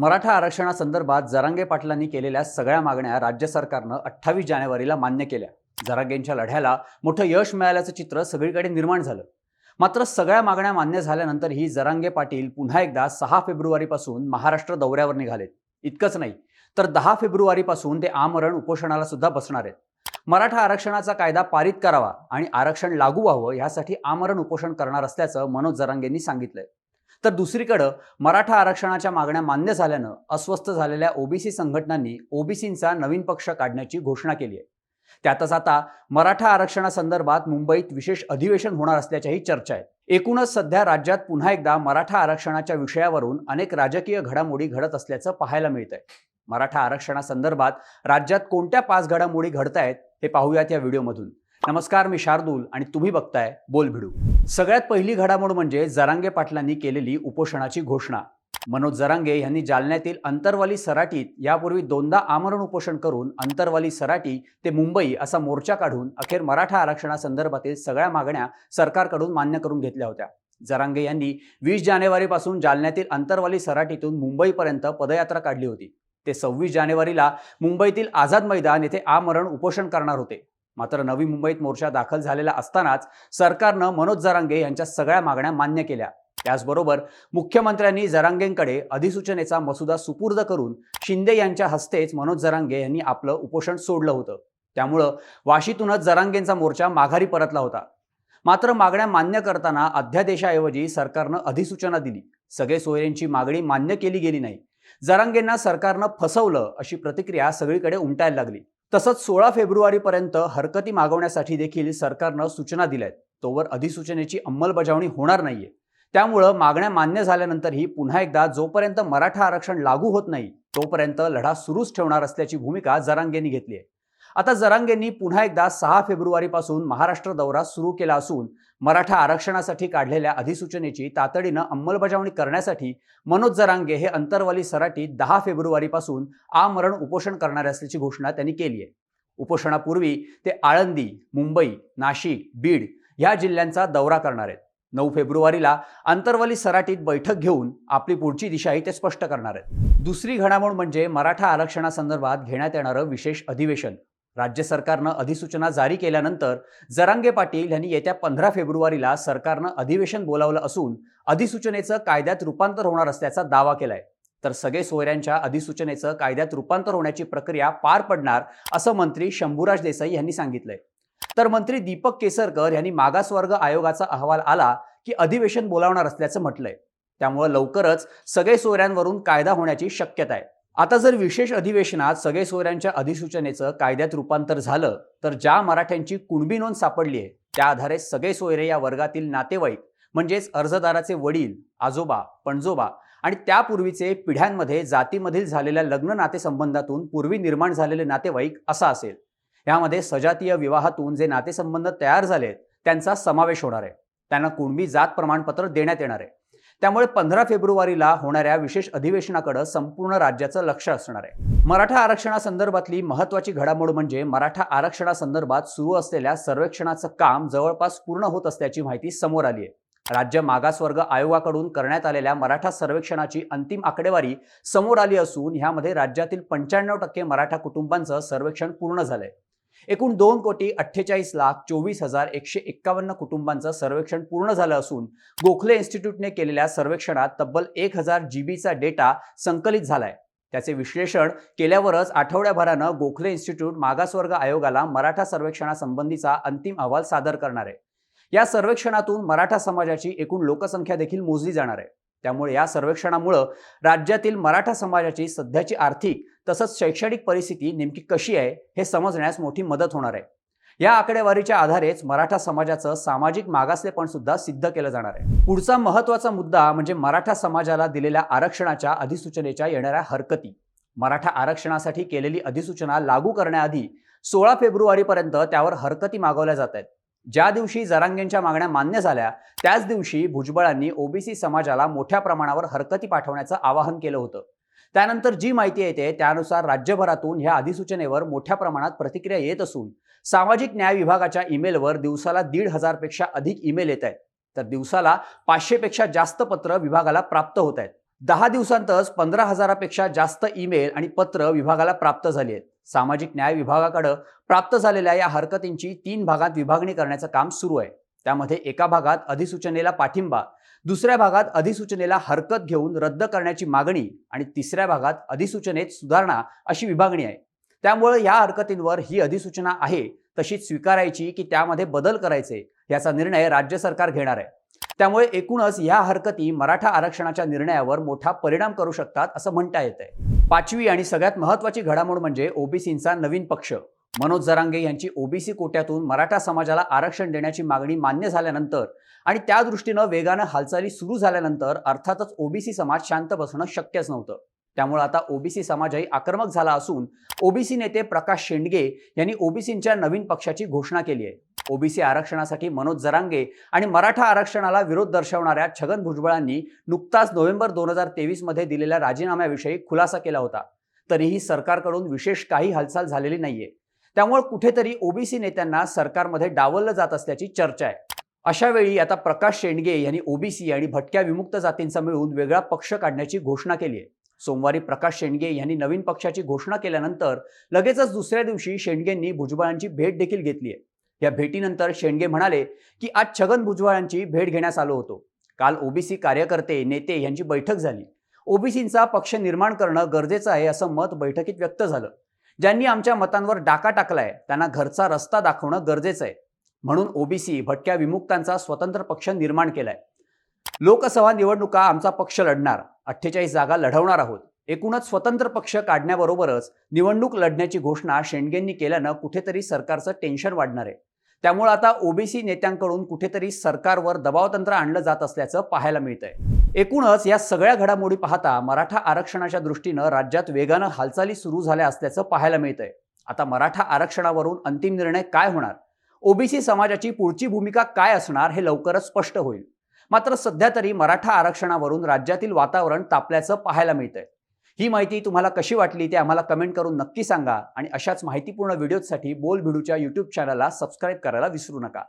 मराठा आरक्षणासंदर्भात जरांगे पाटलांनी केलेल्या सगळ्या मागण्या राज्य सरकारनं अठ्ठावीस जानेवारीला मान्य केल्या. जरांगेंच्या लढ्याला मोठं यश मिळाल्याचं चित्र सगळीकडे निर्माण झालं. मात्र सगळ्या मागण्या मान्य झाल्यानंतरही जरांगे पाटील पुन्हा एकदा सहा फेब्रुवारीपासून महाराष्ट्र दौऱ्यावर निघालेत. इतकंच नाही तर दहा फेब्रुवारीपासून ते आमरण उपोषणाला सुद्धा बसणार आहेत. मराठा आरक्षणाचा कायदा पारित करावा आणि आरक्षण लागू व्हावं यासाठी आमरण उपोषण करणार असल्याचं मनोज जरांगेंनी सांगितलंय. तर दुसरीकडं मराठा आरक्षणाच्या मागण्या मान्य झाल्यानं अस्वस्थ झालेल्या ओबीसी संघटनांनी ओबीसींचा नवीन पक्ष काढण्याची घोषणा केली आहे. त्यातच आता मराठा आरक्षणासंदर्भात मुंबईत विशेष अधिवेशन होणार असल्याच्याही चर्चा आहेत एकूणच सध्या राज्यात पुन्हा एकदा मराठा आरक्षणाच्या विषयावरून अनेक राजकीय घडामोडी घडत असल्याचं पाहायला मिळत आहे मराठा आरक्षणासंदर्भात राज्यात कोणत्या पाच घडामोडी घडतायत हे पाहूयात या व्हिडिओमधून. नमस्कार मी शार्दूल आणि तुम्ही बघताय बोल भिडू सगळ्यात पहिली घडामोड म्हणजे जरांगे पाटलांनी केलेली उपोषणाची घोषणा. मनोज जरांगे यांनी जालन्यातील अंतरवाली सराटीत यापूर्वी दोनदा आमरण उपोषण करून अंतरवाली सराटी ते मुंबई असा मोर्चा काढून अखेर मराठा आरक्षणासंदर्भातील सगळ्या मागण्या सरकारकडून मान्य करून घेतल्या होत्या. जरांगे यांनी वीस जानेवारीपासून जालन्यातील अंतरवाली सराटीतून मुंबईपर्यंत पदयात्रा काढली होती. ते सव्वीस जानेवारीला मुंबईतील आझाद मैदान येथे आमरण उपोषण करणार होते. मात्र नवी मुंबईत मोर्चा दाखल झालेला असतानाच सरकारनं मनोज जरांगे यांच्या सगळ्या मागण्या मान्य केल्या. त्याचबरोबर मुख्यमंत्र्यांनी जरांगेंकडे अधिसूचनेचा मसुदा सुपूर्द करून शिंदे यांच्या हस्तेच मनोज जरांगे यांनी आपलं उपोषण सोडलं होतं. त्यामुळं वाशीतूनच जरांगेंचा मोर्चा माघारी परतला होता. मात्र मागण्या मान्य करताना अध्यादेशाऐवजी सरकारनं अधिसूचना दिली. सगळे सोयऱ्यांची मागणी मान्य केली गेली नाही. जरांगेंना सरकारनं फसवलं अशी प्रतिक्रिया सगळीकडे उमटायला लागली. तसंच सोळा फेब्रुवारीपर्यंत हरकती मागवण्यासाठी देखील सरकारनं सूचना दिल्यात. तोवर अधिसूचनेची अंमलबजावणी होणार नाहीये. त्यामुळं मागण्या मान्य झाल्यानंतरही पुन्हा एकदा जोपर्यंत मराठा आरक्षण लागू होत नाही तोपर्यंत लढा सुरूच ठेवणार असल्याची भूमिका जरांगेंनी घेतली आहे. आता जरांगेंनी पुन्हा एकदा सहा फेब्रुवारीपासून महाराष्ट्र दौरा सुरू केला असून मराठा आरक्षणासाठी काढलेल्या अधिसूचनेची तातडीनं अंमलबजावणी करण्यासाठी मनोज जरांगे हे अंतरवाली सराटी दहा फेब्रुवारीपासून आमरण उपोषण करणार असल्याची घोषणा त्यांनी केली आहे. उपोषणापूर्वी ते आळंदी मुंबई नाशिक बीड या जिल्ह्यांचा दौरा करणार आहेत. नऊ फेब्रुवारीला अंतरवाली सराटीत बैठक घेऊन आपली पुढची दिशाही ते स्पष्ट करणार आहेत. दुसरी घडामोड म्हणजे मराठा आरक्षणासंदर्भात घेण्यात येणारं विशेष अधिवेशन. राज्य सरकारनं अधिसूचना जारी केल्यानंतर जरांगे पाटील यांनी येत्या पंधरा फेब्रुवारीला सरकारनं अधिवेशन बोलावलं असून अधिसूचनेचं कायद्यात रूपांतर होणार असल्याचा दावा केलाय. तर सगळे सोयऱ्यांच्या अधिसूचनेचं कायद्यात रूपांतर होण्याची प्रक्रिया पार पडणार असं मंत्री शंभूराज देसाई यांनी सांगितलंय. तर मंत्री दीपक केसरकर यांनी मागासवर्ग आयोगाचा अहवाल आला की अधिवेशन बोलावणार असल्याचं म्हटलंय. त्यामुळे लवकरच सगळे सोयऱ्यांवरून कायदा होण्याची शक्यता आहे. आता जर विशेष अधिवेशनात सगळे सोयऱ्यांच्या अधिसूचनेचं कायद्यात रूपांतर झालं तर ज्या मराठ्यांची कुणबी नोंद सापडली आहे त्या आधारे सगळे सोयरे या वर्गातील नातेवाईक म्हणजेच अर्जदाराचे वडील आजोबा पणजोबा आणि त्यापूर्वीचे पिढ्यांमध्ये जातीमधील झालेल्या लग्न नातेसंबंधातून पूर्वी निर्माण झालेले नातेवाईक असा असेल. यामध्ये सजातीय विवाहातून जे नातेसंबंध तयार झालेत त्यांचा समावेश होणार आहे. त्यांना कुणबी जात प्रमाणपत्र देण्यात येणार आहे. त्यामुळे पंधरा फेब्रुवारीला होणाऱ्या विशेष अधिवेशनाकडे संपूर्ण राज्याचं लक्ष असणार आहे. मराठा आरक्षणासंदर्भातली महत्वाची घडामोड म्हणजे मराठा आरक्षणासंदर्भात सुरू असलेल्या सर्वेक्षणाचं काम जवळपास पूर्ण होत असल्याची माहिती समोर आली आहे. राज्य मागासवर्ग आयोगाकडून करण्यात आलेल्या मराठा सर्वेक्षणाची अंतिम आकडेवारी समोर आली असून ह्यामध्ये राज्यातील पंच्याण्णव टक्के मराठा कुटुंबांचं सर्वेक्षण पूर्ण झालंय. एकूण दोन कोटी अठ्ठेचाळीस लाख चोवीस हजार एकशे एक्कावन्न कुटुंबांचं सर्वेक्षण पूर्ण झालं असून गोखले इन्स्टिट्यूटने केलेल्या सर्वेक्षणात तब्बल एक हजार जीबीचा डेटा संकलित झालाय. त्याचे विश्लेषण केल्यावरच आठवड्याभरानं गोखले इन्स्टिट्यूट मागासवर्ग आयोगाला मराठा सर्वेक्षणासंबंधीचा अंतिम अहवाल सादर करणार आहे. या सर्वेक्षणातून मराठा समाजाची एकूण लोकसंख्या देखील मोजली जाणार आहे. त्यामुळे या सर्वेक्षणामुळं राज्यातील मराठा समाजाची सध्याची आर्थिक तसंच शैक्षणिक परिस्थिती नेमकी कशी आहे हे समजण्यास मोठी मदत होणार आहे. या आकडेवारीच्या आधारेच मराठा समाजाचं सामाजिक मागासलेपण सुद्धा सिद्ध केलं जाणार आहे. पुढचा महत्त्वाचा मुद्दा म्हणजे मराठा समाजाला दिलेल्या आरक्षणाच्या अधिसूचनेच्या येणाऱ्या हरकती. मराठा आरक्षणासाठी केलेली अधिसूचना लागू करण्याआधी सोळा फेब्रुवारीपर्यंत त्यावर हरकती मागवल्या जात आहेत. ज्या दिवशी जरांगेंच्या मागण्या मान्य झाल्या त्याच दिवशी भुजबळांनी ओबीसी समाजाला मोठ्या प्रमाणावर हरकती पाठवण्याचं आवाहन केलं होतं. त्यानंतर जी माहिती येते त्यानुसार राज्यभरातून ह्या अधिसूचनेवर मोठ्या प्रमाणात प्रतिक्रिया येत असून सामाजिक न्याय विभागाच्या ईमेलवर दिवसाला दीड हजारपेक्षा अधिक ईमेल येत आहेत. तर दिवसाला पाचशेपेक्षा जास्त पत्र विभागाला प्राप्त होत आहेत. दहा दिवसांतच पंधरा हजारापेक्षा जास्त ईमेल आणि पत्र विभागाला प्राप्त झाली आहेत. सामाजिक न्याय विभागाकडं प्राप्त झालेल्या या हरकतींची तीन भागात विभागणी करण्याचं काम सुरू आहे. त्यामध्ये एका भागात अधिसूचनेला पाठिंबा दुसऱ्या भागात अधिसूचनेला हरकत घेऊन रद्द करण्याची मागणी आणि तिसऱ्या भागात अधिसूचनेत सुधारणा अशी विभागणी आहे. त्यामुळे या हरकतींवर ही अधिसूचना आहे तशीच स्वीकारायची की त्यामध्ये बदल करायचे याचा निर्णय राज्य सरकार घेणार आहे. त्यामुळे एकूणच या हरकती मराठा आरक्षणाच्या निर्णयावर मोठा परिणाम करू शकतात असं म्हणता येत आहे पाचवी आणि सगळ्यात महत्वाची घडामोड म्हणजे ओबीसींचा नवीन पक्ष. मनोज जरांगे यांची ओबीसी कोट्यातून मराठा समाजाला आरक्षण देण्याची मागणी मान्य झाल्यानंतर आणि त्या दृष्टीनं वेगानं हालचाली सुरू झाल्यानंतर अर्थातच ओबीसी समाज शांत बसणं शक्यच नव्हतं. त्यामुळे आता ओबीसी समाजही आक्रमक झाला असून ओबीसी नेते प्रकाश शेंडगे यांनी ओबीसींच्या नवीन पक्षाची घोषणा केली आहे. ओबीसी आरक्षणासाठी मनोज जरांगे आणि मराठा आरक्षणाला विरोध दर्शवणाऱ्या छगन भुजबळांनी नुकताच नोव्हेंबर दोन हजार तेवीसमध्ये दिलेल्या राजीनाम्याविषयी खुलासा केला होता. तरीही सरकारकडून विशेष काही हालचाल झालेली नाहीये. त्यामुळे कुठेतरी ओबीसी नेत्यांना सरकारमध्ये डावललं जात असल्याची चर्चा आहे. अशा वेळी आता प्रकाश शेंडगे यांनी ओबीसी आणि भटक्या विमुक्त जातींचा मिळून वेगळा पक्ष काढण्याची घोषणा केली आहे. सोमवारी प्रकाश शेंडगे यांनी नवीन पक्षाची घोषणा केल्यानंतर लगेचच दुसऱ्या दिवशी शेंडगेंनी भुजबळांची भेट देखील घेतली आहे. या भेटीनंतर शेंडगे म्हणाले की आज छगन भुजबळांची भेट घेण्यास आलो होतो. काल ओबीसी कार्यकर्ते नेते यांची बैठक झाली. ओबीसींचा पक्ष निर्माण करणं गरजेचं आहे असं मत बैठकीत व्यक्त झालं. ज्यांनी आमच्या मतांवर डाका टाकलाय त्यांना घरचा रस्ता दाखवणं गरजेचं आहे. म्हणून ओबीसी भटक्या विमुक्तांचा स्वतंत्र पक्ष निर्माण केलाय. लोकसभा निवडणुका आमचा पक्ष लढणार अठ्ठेचाळीस जागा लढवणार आहोत. एकूणच स्वतंत्र पक्ष काढण्याबरोबरच निवडणूक लढण्याची घोषणा शेंडगेंनी केल्यानं कुठेतरी सरकारचं टेन्शन वाढणार आहे. त्यामुळे आता ओबीसी नेत्यांकडून कुठेतरी सरकारवर दबावतंत्र आणलं जात असल्याचं पाहायला मिळतंय. एकूणच या सगळ्या घडामोडी पाहता मराठा आरक्षणाच्या दृष्टीनं राज्यात वेगानं हालचाली सुरू झाल्या असल्याचं पाहायला मिळतंय. आता मराठा आरक्षणावरून अंतिम निर्णय काय होणार? ओबीसी समाजाची पुढची भूमिका काय असणार हे लवकरच स्पष्ट होईल. मात्र सध्या तरी मराठा आरक्षणावरून राज्यातील वातावरण तापल्याचं पाहायला मिळतंय. ही माहिती तुम्हाला कशी वाटली ते आम्हाला कमेंट करून नक्की सांगा आणि अशाच माहितीपूर्ण व्हिडिओसाठी बोल भिडूच्या यूट्यूब चॅनलला सबस्क्राईब करायला विसरू नका.